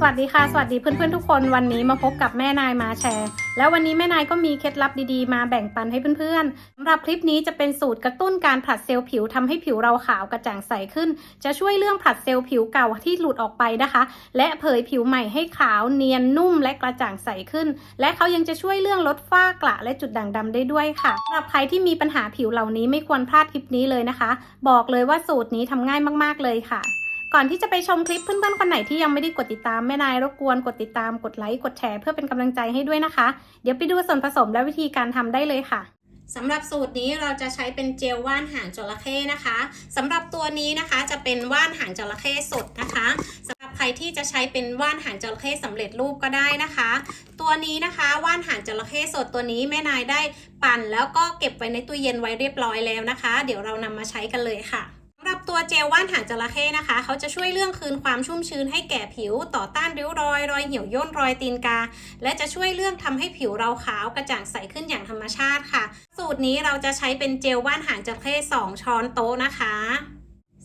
สวัสดีค่ะ สวัสดีเพื่อนๆทุกคนวันนี้มาพบกับแม่นายมาแชร์ แล้ววันนี้แม่นายก็มีเคล็ดลับดีๆ มาแบ่งปันให้เพื่อนๆสำหรับคลิปนี้จะเป็นสูตรกระตุ้นการผลัดเซลล์ผิวทำให้ผิวเราขาวกระจ่างใสขึ้น จะช่วยเรื่องผลัดเซลล์ผิวเก่าที่หลุดออกไปนะคะ และเผยผิวใหม่ให้ขาวเนียนนุ่มและกระจ่างใสขึ้น และเขายังจะช่วยเรื่องลดฝ้ากระและจุดด่างดำได้ด้วยค่ะสำหรับใครที่มีปัญหาผิวเหล่านี้ไม่ควรพลาดคลิปนี้เลยนะคะ บอกเลยว่าสูตรนี้ทำง่ายมากๆเลยค่ะ ก่อนที่จะไปชมคลิปเพื่อนๆคนไหนที่ยังไม่ได้กดติดตามแม่นายรบกวนกดติดตามกดไลค์กดแชร์เพื่อเป็นกำลังใจให้ด้วยนะคะ เดี๋ยวไปดูส่วนผสมและวิธีการทำได้เลยค่ะสำหรับสูตรนี้เราจะใช้เป็นเจลว่านหางจระเข้นะคะสำหรับตัวนี้นะคะจะเป็นว่านหางจระเข้สดนะคะสำหรับใครที่จะใช้เป็นว่านหางจระเข้สำเร็จรูปก็ได้นะคะ ตัวนี้นะคะว่านหางจระเข้สดตัวนี้แม่นายได้ปั่นแล้วก็เก็บไว้ในตู้เย็นไว้เรียบร้อยแล้วนะคะ เดี๋ยวเรานำมาใช้กันเลยค่ะ ตัวเจลว่านหางจระเข้นะคะ เขาจะช่วยเรื่องคืนความชุ่มชื้นให้แก่ผิวต่อต้านริ้วรอย รอยเหี่ยวย่นรอยตีนกา และจะช่วยเรื่องทำให้ผิวเราขาวกระจ่างใสขึ้นอย่างธรรมชาติค่ะ สูตรนี้เราจะใช้เป็นเจลว่านหางจระเข้2ช้อนโต๊ะนะคะ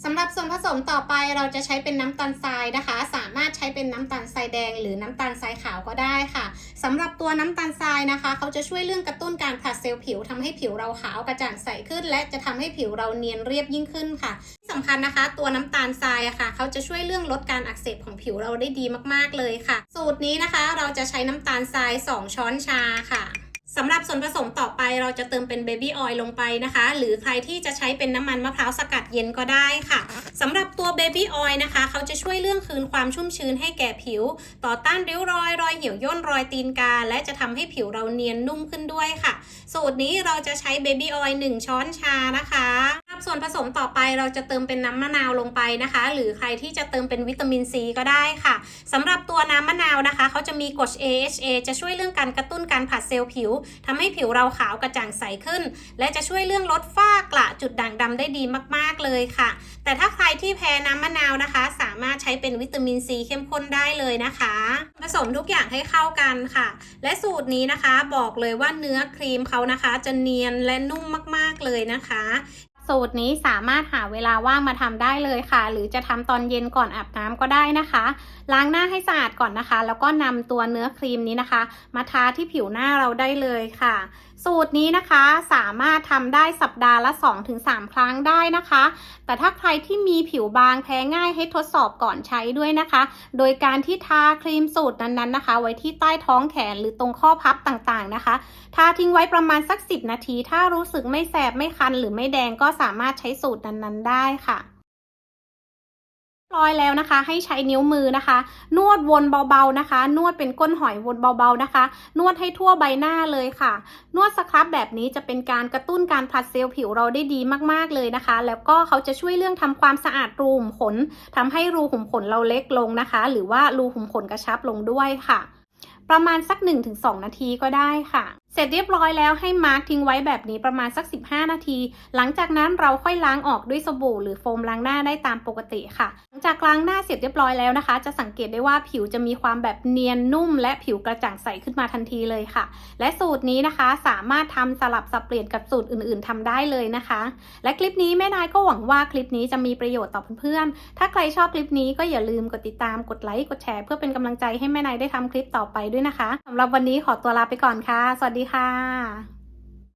สำหรับส่วนผสมต่อไปเราจะใช้เป็นน้ำตาลทรายนะคะ สามารถใช้เป็นน้ำตาลทรายแดง หรือน้ำตาลทรายขาวก็ได้ค่ะสำหรับตัวน้ำตาลทรายนะคะ เขาจะช่วยเรื่องกระตุ้นการผลัดเซลล์ผิวทำให้ผิวเราขาวกระจ่างใสขึ้น และจะทำให้ผิวเราเนียนเรียบยิ่งขึ้นค่ะที่สำคัญนะคะตัวน้ำตาลทรายอะค่ะ เขาจะช่วยเรื่องลดการอักเสบของผิวเราได้ดีมากๆเลยค่ะ สูตรนี้นะคะเราจะใช้น้ำตาลทราย 2 ช้อนชาค่ะ สำหรับส่วนผสมต่อไปเราจะเติมเป็นเบบี้ออยล์ลงไปนะคะ หรือใครที่จะใช้เป็นน้ำมันมะพร้าวสกัดเย็นก็ได้ค่ะสำหรับตัวเบบี้ออยล์นะคะ เขาจะช่วยเรื่องคืนความชุ่มชื้นให้แก่ผิว ต่อต้านริ้วรอย รอยเหี่ยวย่นรอยตีนกา และจะทำให้ผิวเราเนียนนุ่มขึ้นด้วยค่ะ สูตรนี้เราจะใช้เบบี้ออยล์1ช้อนชานะคะ วนผสมต่อไปเราจะเติมเป็นน้ำมะนาวลงไปนะคะ หรือใครที่จะเติมเป็นวิตามินซีก็ได้ค่ะสำหรับตัวน้ำมะนาวนะคะเขาจะมีกรด AHA จะช่วยเรื่องการกระตุ้นการผัดเซลล์ผิวทำให้ผิวเราขาวกระจ่างใสขึ้น และจะช่วยเรื่องลดฝ้ากระจุดด่างดำได้ดีมากๆเลยค่ะ แต่ถ้าใครที่แพ้น้ำมะนาวนะคะ สามารถใช้เป็นวิตามินซีเข้มข้นได้เลยนะคะ ผสมทุกอย่างให้เข้ากันค่ะ และสูตรนี้นะคะบอกเลยว่าเนื้อครีมเขานะคะ จะเนียนและนุ่มมากๆเลยนะคะ สูตรนี้สามารถหาเวลาว่างมาทำได้เลยค่ะ หรือจะทำตอนเย็นก่อนอาบน้ำก็ได้นะคะ ล้างหน้าให้สะอาดก่อนนะคะ แล้วก็นำตัวเนื้อครีมนี้นะคะ มาทาที่ผิวหน้าเราได้เลยค่ะ สูตรนี้นะคะสามารถทำได้สัปดาห์ละ 2-3 ครั้งได้นะคะ แต่ถ้าใครที่มีผิวบางแพ้ง่ายให้ทดสอบก่อนใช้ด้วยนะคะ โดยการที่ทาครีมสูตรนั้นๆนะคะ ไว้ที่ใต้ท้องแขนหรือตรงข้อพับต่างๆนะคะ ทาทิ้งไว้ประมาณสัก 10 นาที ถ้ารู้สึกไม่แสบไม่คันหรือไม่แดงก็สามารถใช้สูตรนั้นๆได้ค่ะ ร้อยแล้วนะคะ ให้ใช้นิ้วมือนะคะ นวดวนเบาๆนะคะ นวดเป็นก้นหอยวนเบาๆนะคะ นวดให้ทั่วใบหน้าเลยค่ะ นวดสครับแบบนี้จะเป็นการกระตุ้นการผลัดเซลล์ผิวเราได้ดีมากๆเลยนะคะ แล้วก็เขาจะช่วยเรื่องทำความสะอาดรูขุมขนทำให้รูขุมขนเราเล็กลงนะคะ หรือว่ารูขุมขนกระชับลงด้วยค่ะ ประมาณสัก 1-2 นาทีก็ได้ค่ะ เสร็จเรียบร้อยแล้วให้มาร์กทิ้งไว้แบบนี้ประมาณสัก 15 นาที หลังจากนั้นเราค่อยล้างออกด้วยสบู่หรือโฟมล้างหน้าได้ตามปกติค่ะ หลังจากล้างหน้าเสร็จเรียบร้อยแล้วนะคะ จะสังเกตได้ว่าผิวจะมีความแบบเนียนนุ่ม และผิวกระจ่างใสขึ้นมาทันทีเลยค่ะ และสูตรนี้นะคะสามารถทำสลับสับเปลี่ยนกับสูตรอื่น ๆทำได้เลยนะคะ และคลิปนี้แม่นายก็หวังว่าคลิปนี้จะมีประโยชน์ต่อเพื่อนๆ ถ้าใครชอบคลิปนี้ก็อย่าลืมกดติดตามกดไลค์กดแชร์เพื่อเป็นกำลังใจให้แม่นายได้ทำคลิปต่อไปด้วยนะคะสำหรับวันนี้ขอตัวลาไปก่อนค่ะ สวัสดีค่ะ